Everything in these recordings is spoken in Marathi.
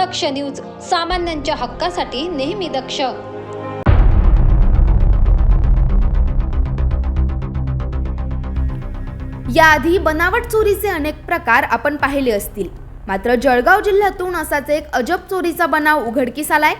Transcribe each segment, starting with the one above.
दक्ष न्यूज सामान्यांच्या हक्कासाठी नेहमी दक्ष. याआधी बनावट चोरीचे अनेक प्रकार आपण पाहिले असतील. मात्र जळगाव जिल्ह्यातून असाच एक अजब चोरीचा बनाव उघडकीस आलाय.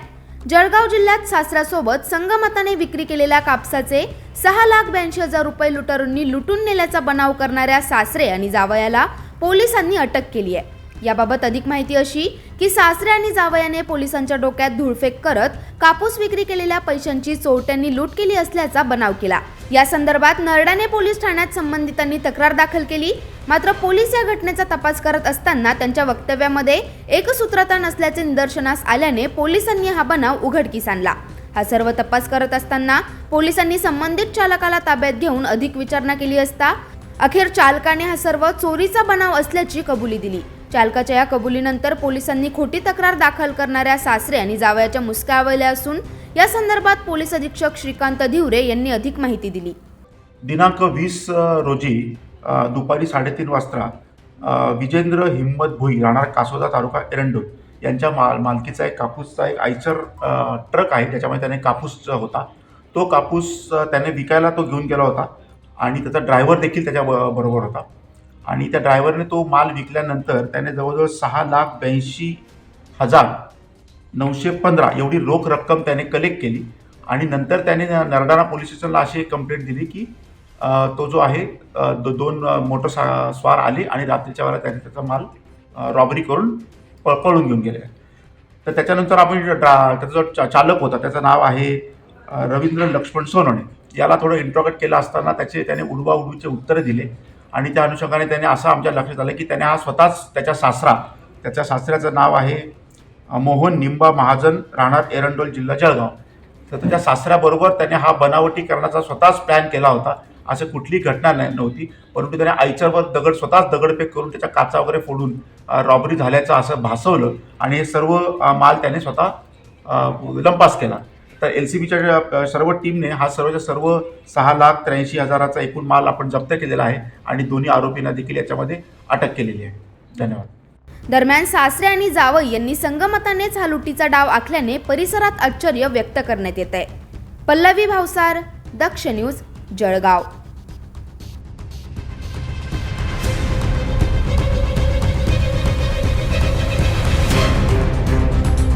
जळगाव जिल्ह्यात सासऱ्यासोबत संगमताने विक्री केलेल्या कापसाचे सहा लाख ब्याऐंशी हजार रुपये लुटारूंनी लुटून नेल्याचा बनाव करणाऱ्या सासरे आणि जावयाला पोलिसांनी अटक केली आहे. याबाबत अधिक माहिती अशी की सासरे आणि जावयाने पोलिसांच्या डोक्यात धूळफेक करत कापूस विक्री केलेल्या पैशांची चोरट्यांनी लूट केली असल्याचा बनाव केला. या संदर्भात नरडाने पोलीस ठाण्यात संबंधितांनी तक्रार दाखल केली. मात्र पोलीस या घटनेचा तपास करत असताना त्यांच्या वक्तव्यामध्ये एकसूत्रता नसल्याचे निदर्शनास आल्याने पोलिसांनी हा बनाव उघडकीस आणला. हा सर्व तपास करत असताना पोलिसांनी संबंधित चालकाला ताब्यात घेऊन अधिक विचारणा केली असता अखेर चालकाने हा सर्व चोरीचा बनाव असल्याची कबुली दिली. चालकाच्या या कबुलीनंतर पोलिसांनी खोटी तक्रार दाखल करणाऱ्या सासरे आणि जावयाच्या मुसक्या असून या संदर्भात पोलीस अधीक्षक श्रीकांत धिवरे यांनी अधिक माहिती दिली. दिनांक वीस रोजी दुपारी साडेतीन वाजता विजेंद्र हिम्मत भुई राहणार कासोदा तालुका एरंडोल यांच्या माल मालकीचा एक कापूसचा एक आयचर ट्रक आहे त्याच्यामध्ये त्याने कापूस होता. तो कापूस त्याने विकायला तो घेऊन गेला होता आणि त्याचा ड्रायव्हर देखील त्याच्या ब- बरोबर होता. आणि त्या ड्रायव्हरने तो माल विकल्यानंतर त्याने जवळजवळ सहा लाख ब्याऐंशी हजार नऊशे पंधरा एवढी रोख रक्कम त्याने कलेक्ट केली. आणि नंतर त्याने नरडाणा पोलीस स्टेशनला अशी एक कंप्लेंट दिली की तो जो आहे दो दोन मोटर सा स्वार आले आणि रात्रीच्या वेळेला त्याने त्याचा माल रॉबरी करून प पळून घेऊन गेले. तर त्याच्यानंतर आपण ड्रा त्याचा जो चा चालक होता त्याचं नाव आहे रवींद्र लक्ष्मण सोनवणे. याला थोडं इंट्रोगेट केलं असताना त्याचे त्याने उडवा उडवीचे उत्तरं दिले. आणि त्या अनुषंगाने त्याने असं आमच्या लक्षात आलं की त्याने हा स्वतःच त्याच्या सासरा त्याच्या सासऱ्याचं नाव आहे मोहन निंबा महाजन राहणार एरंडोल जिल्हा जळगाव. तर त्याच्या सासऱ्याबरोबर त्याने हा बनावटी करण्याचा स्वतःच प्लॅन केला होता. असं कुठली घटना नाही नव्हती. परंतु त्याने आईच्यावर दगड स्वतःच दगडफेक करून त्याच्या काचा वगैरे फोडून रॉबरी झाल्याचं असं भासवलं. आणि हे सर्व माल त्याने स्वतः लंपास केला. तर एल सी बीच्या सर्व टीमने हा सर्वच्या सर्व सहा लाख त्र्याऐंशी हजाराचा एकूण माल आपण जप्त केलेला आहे आणि दोन्ही आरोपींना देखील याच्यामध्ये अटक केलेली आहे. धन्यवाद. दरम्यान सासरे आणि जावई यांनी संगमतानेच हा लुटीचा डाव आखल्याने परिसरात आश्चर्य व्यक्त करण्यात येत आहे पल्लवी भावसार दक्ष न्यूज जळगाव.